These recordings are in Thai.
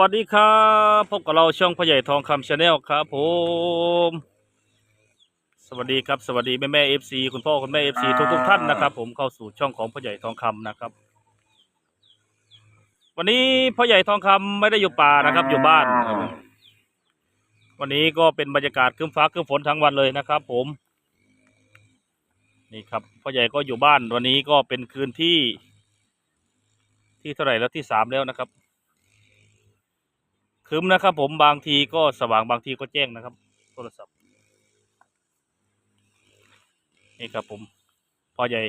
วัสดีครับพบกับเราช่องพ่อใหญ่ทองคำชาแนลครับผมสวัสดีครับ สวัสดีแม่แม่เอฟซีคุณพ่อคุณแม่เอฟซีทุกทุกๆท่านนะครับ ผมเข้าสู่ช่องของพ่อใหญ่ทองคำนะครับ วันนี้พ่อใหญ่ทองคำไม่ได้อยู่ป่านะครับ อยู่บ้านครับวันนี้ก็เป็นบรรยากาศครึ้มฟ้าครึ้มฝนทั้งวันเลยนะครับ ผม นี่ครับพ่อใหญ่ก็อยู่บ้าน วันนี้ก็เป็นคืนที่ ที่เท่าไหร่แล้วที่สามแล้วนะครับ ครึ้มนะครับ ผมบางทีก็สว่างบางทีก็แจ้งนะครับ โทรศัพท์ นี่ครับผมพ่อใหญ่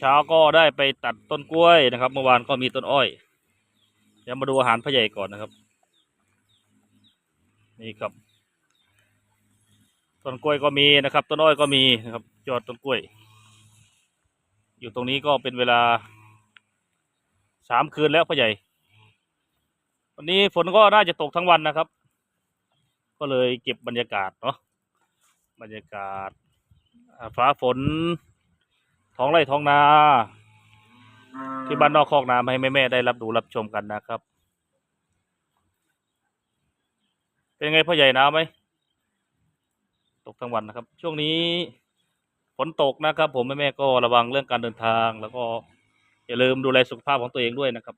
เช้าก็ได้ไปตัดต้นกล้วยนะครับ เมื่อวานก็มีต้นอ้อยเดี๋ยวมาดูอาหารพ่อใหญ่ก่อนนะครับ นี่ครับต้นกล้วยก็มีนะครับ ต้นอ้อยก็มีนะครับยอดต้นกล้วย อยู่ตรงนี้ก็เป็นเวลาสามคืนแล้วพ่อใหญ่ วันนี้ฝนก็น่าจะตกทั้งวันนะครับ ก็เลยเก็บบรรยากาศเนาะบรรยากาศฟ้าฝน ท้องไร่ท้องนา ที่บ้านนอกคอกนาให้แม่ๆได้รับดูรับชมกันนะครับ เป็นไงพ่อใหญ่นาวไหมตกทั้งวันนะครับ ช่วงนี้ฝนตกนะครับ ผมแม่ๆก็ระวังเรื่องการเดินทาง แล้วก็อย่าลืมดูแลสุขภาพของตัวเองด้วยนะครับ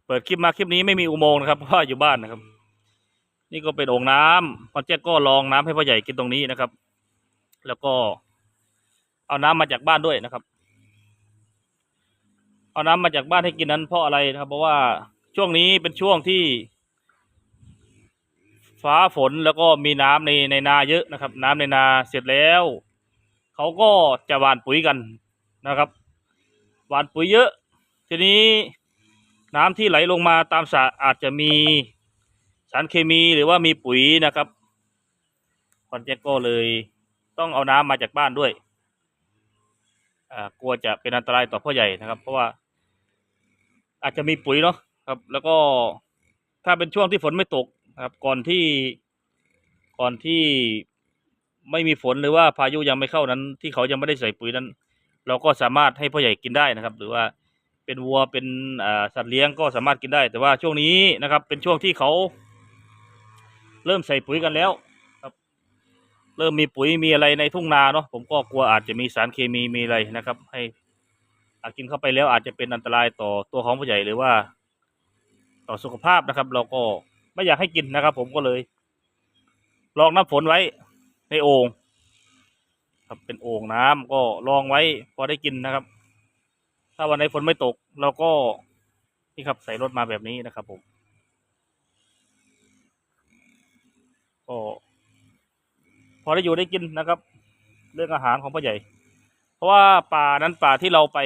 เปิดคลิปมาคลิปนี้ไม่มีอุโมงค์นะครับเพราะว่าอยู่บ้านนะครับ นี่ก็เป็นโอ่งน้ำพอแจ็คก็ลองน้ำให้พ่อใหญ่กินตรงนี้นะครับ แล้วก็ เอาน้ำมาจากบ้านด้วยนะครับ เอาน้ำมาจากบ้านให้กินนั้นเพราะอะไรนะครับ เพราะว่าช่วงนี้เป็นช่วงที่ ฟ้าฝนแล้วก็มีน้ำในในนาเยอะนะครับ น้ำในนาเสร็จแล้วเขาก็จะหว่านปุ๋ยกันนะครับ หว่านปุ๋ยเยอะ ทีนี้ น้ำที่ไหลลงมาตามสระอาจจะมีสารเคมีหรือว่ามีปุ๋ยนะครับคอนเจก็เลยต้องเอาน้ำมาจากบ้านด้วยอ่ากลัวจะเป็นอันตรายต่อพ่อใหญ่นะครับ เพราะว่า อาจจะมีปุ๋ยเนาะครับ แล้วก็ถ้าเป็นช่วงที่ฝนไม่ตกครับ ก่อนที่ก่อนที่ไม่มีฝนหรือว่าพายุยังไม่เข้านั้น ที่เขายังไม่ได้ใส่ปุ๋ยนั้น เราก็สามารถให้พ่อใหญ่กินได้นะครับ หรือว่า เป็นวัวเป็นสัตว์เลี้ยงก็สามารถกินได้ แต่ว่าช่วงนี้นะครับ เป็นช่วงที่เขา เริ่มใส่ปุ๋ยกันแล้วครับ เริ่มมีปุ๋ยมีอะไรในทุ่งนาเนาะผมก็กลัวอาจจะมีสารเคมีมีอะไรนะครับ ให้อากินเข้าไปแล้วอาจจะเป็นอันตรายต่อตัวของผู้ใหญ่หรือว่า ต่อสุขภาพนะครับ เราก็ไม่อยากให้กินนะครับ ผมก็เลย ลองน้ำฝนไว้ในโอ่งครับเป็นโอ่งน้ำก็ลองไว้พอได้กินนะครับ ถ้าวันไหนฝนไม่ตก เราก็นี่ครับใส่รถมาแบบนี้นะครับผมก็พอได้อยู่ได้กินนะครับ เรื่องอาหารของพ่อใหญ่ เพราะว่าป่านั้นป่าที่เราไป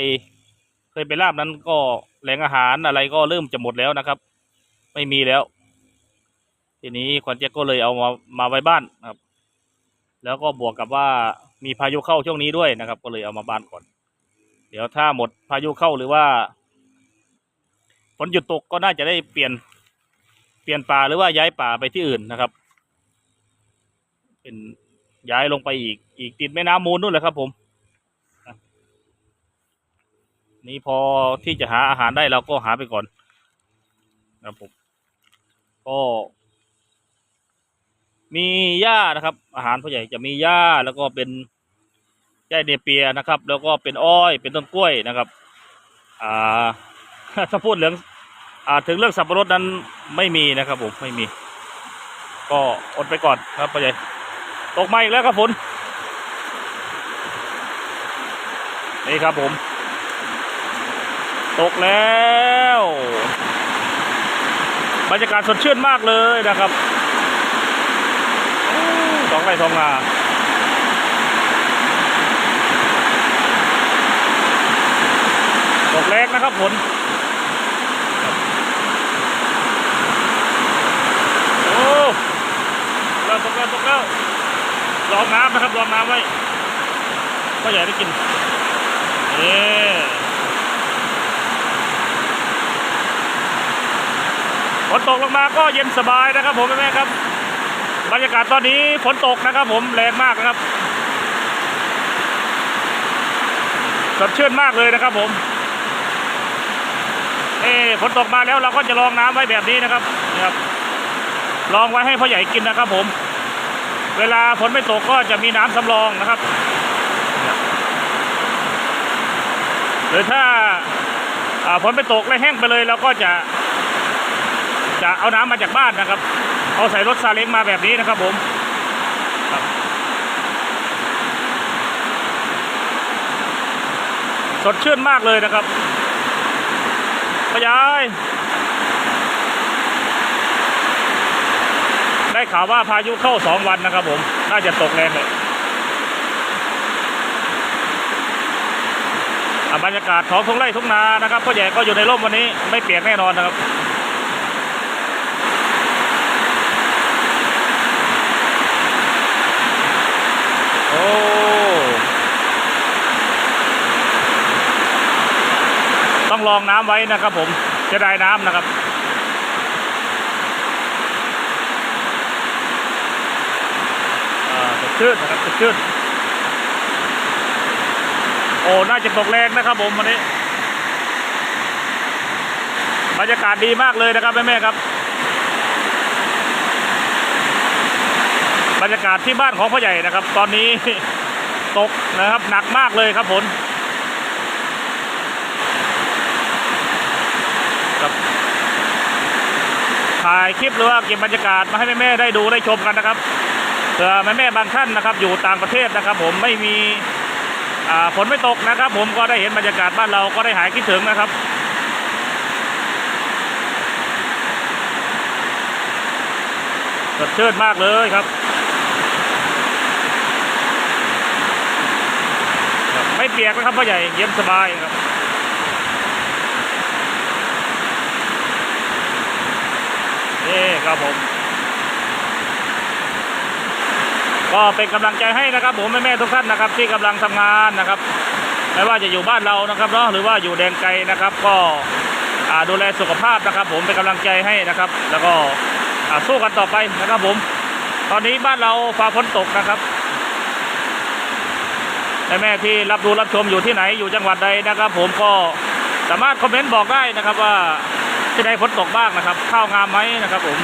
เคยไปลาบนั้นก็แหล่งอาหารอะไรก็เริ่มจะหมดแล้วนะครับ ไม่มีแล้ว ทีนี้ควันเจ๊ยกก็เลยเอามามาไว้บ้านนะครับ แล้วก็บวกกับว่ามีพายุเข้าช่วงนี้ด้วยนะครับ ก็เลยเอามาบ้านก่อน ดี๋ยวถ้าหมดพายุเข้าหรือว่าฝนหยุดตกก็น่าจะได้เปลี่ยนเปลี่ยนป่าหรือว่าย้ายป่าไปที่อื่นนะครับ เป็นย้ายลงไปอีกอีกติดแม่น้ำมูลนู่นแหละครับผมนี่พอที่จะหาอาหารได้เราก็หาไปก่อนนะครับผมก็มีหญ้านะครับ อาหารพ่อใหญ่จะมีหญ้าแล้วก็เป็น หญ้าเนเปียนะครับ แล้วก็เป็นอ้อยเป็นต้นกล้วยนะครับอ่าถ้าพูดเรื่องอ่าถึงเรื่องสับปะรดนั้นไม่มีนะครับผมไม่มี ก็อดไปก่อนครับพ่อใหญ่ตกมาอีกแล้วครับฝนนี่ครับผม ตกแล้ว บรรยากาศสดชื่นมากเลยนะครับสองไร่สองนา ตกแรงนะครับฝนโอ้เริ่มตกแล้วตกแล้วรองน้ำนะครับรองน้ำไว้ก็อยากได้กินนี่ฝนตกลงมาก็เย็นสบายนะครับผมแม่ครับ บรรยากาศตอนนี้ฝนตกนะครับผมแรงมากนะครับสดชื่นมากเลยนะครับผม ฝนตกมาแล้วเราก็จะลองน้ำไว้แบบนี้นะครับนะครับลองไว้ให้พ่อใหญ่กินนะครับ ผม เวลาฝนไม่ตกก็จะมีน้ำสำรองนะครับ หรือถ้าฝนไม่ตกและแห้งไปเลยเราก็จะ จะเอาน้ำมาจากบ้านนะครับ เอาใส่รถซาเล้งมาแบบนี้นะครับ ผมสดชื่นมากเลยนะครับ พ่อยาย ได้ข่าวว่าพายุเข้าสองวันนะครับผม น่าจะตกแรงเลยอะบรรยากาศของทุ่งไร่ทุ่งนานะครับพ่อใหญ่ก็อยู่ในร่มวันนี้ไม่เปียกแน่นอนนะครับ โอ้ ต้องลองน้ำไว้นะครับ ผมจะได้น้ำนะครับอ่าสดชื่นนะครับสดชื่นโอ้น่าจะตกแรงนะครับ ผมวันนี้บรรยากาศดีมากเลยนะครับแม่แม่ๆครับ บรรยากาศที่บ้านของพ่อใหญ่นะครับ ตอนนี้ตกนะครับหนักมากเลยครับผล ครับถ่ายคลิปหรือว่าเก็บบรรยากาศมาให้แม่ๆได้ดูได้ชมกันนะครับเผื่อแม่แม่ๆบางท่านนะครับ อยู่ต่างประเทศนะครับ ผมไม่มีฝนไม่ตกนะครับ ผมก็ได้เห็นบรรยากาศบ้านเราก็ได้หายคิดถึงนะครับสดชื่นมากเลยครับครับไม่เปียกนะครับพ่อใหญ่เย็นสบายครับ ครับผม ก็เป็นกำลังใจให้นะครับ ผมแม่ๆทุกท่านนะครับ ที่กำลังทำงานนะครับ ไม่ว่าจะอยู่บ้านเรานะครับเนาะหรือว่าอยู่แดนไกลนะครับ ก็ดูแลสุขภาพนะครับ ผมเป็นกำลังใจให้นะครับ แล้วก็สู้กันต่อไปนะครับ ผม ตอนนี้บ้านเราฟ้าฝนตกนะครับแม่ๆที่รับดูรับชมอยู่ที่ไหนอยู่จังหวัดใดนะครับ ผมก็สามารถคอมเมนต์บอกได้นะครับว่า ที่ใดฝนตกบ้างนะครับ ข้าวงามไหมนะครับผม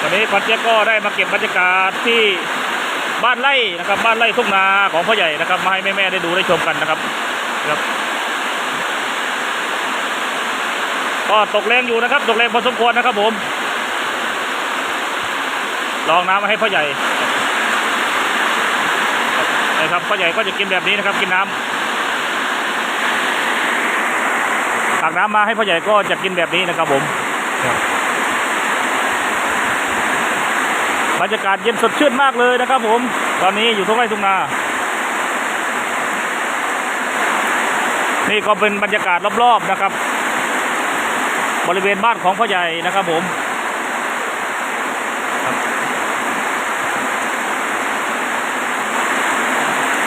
วันนี้คอนเจ๊ก็ได้มาเก็บบรรยากาศที่บ้านไร่นะครับ บ้านไร่ทุ่งนาของพ่อใหญ่นะครับมาให้แม่ๆได้ดูได้ชมกันนะครับครับก็ตกแรงอยู่นะครับ ตกแรงพอสมควรนะครับผม ลองน้ำมาให้พ่อใหญ่ นะครับพ่อใหญ่ก็จะกินแบบนี้นะครับกินน้ำตักน้ำมาให้พ่อใหญ่ก็จะกินแบบนี้นะครับผมครับบรรยากาศเย็นสดชื่นมากเลยนะครับ ผม ตอนนี้อยู่ทุ่งไร่ทุ่งนานี่ก็เป็นบรรยากาศรอบๆนะครับ บริเวณบ้านของพ่อใหญ่นะครับผมครับ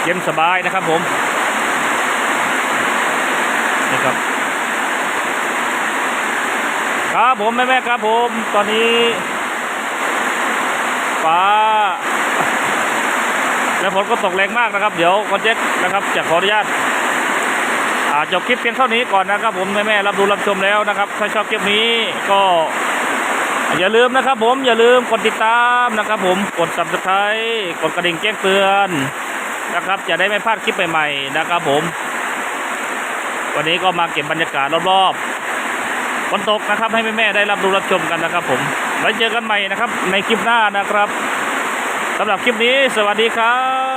เย็นสบายนะครับผมนี่ครับ ครับผมแม่ๆครับผม ตอนนี้ฟ้าและฝนก็ตกแรงมากนะครับ เดี๋ยวคอนเจ็คนะครับจะขออนุญาตอาจบคลิปเพียงเท่านี้ก่อนนะครับ ผมแม่แม่รับดูรับชมแล้วนะครับ ถ้าชอบคลิปนี้ก็อย่าลืมนะครับผมอย่าลืมกดติดตามนะครับผมกด subscribe กดกระดิ่งแจ้งเตือน นะครับ จะได้ไม่พลาดคลิปใหม่ๆนะครับผม วันนี้ก็มาเก็บบรรยากาศรอบๆฝนตกนะครับ ให้แม่ๆได้รับดูรับชมกันนะครับ ผมไว้เจอกันใหม่นะครับ ในคลิปหน้านะครับสำหรับคลิปนี้ สวัสดีครับ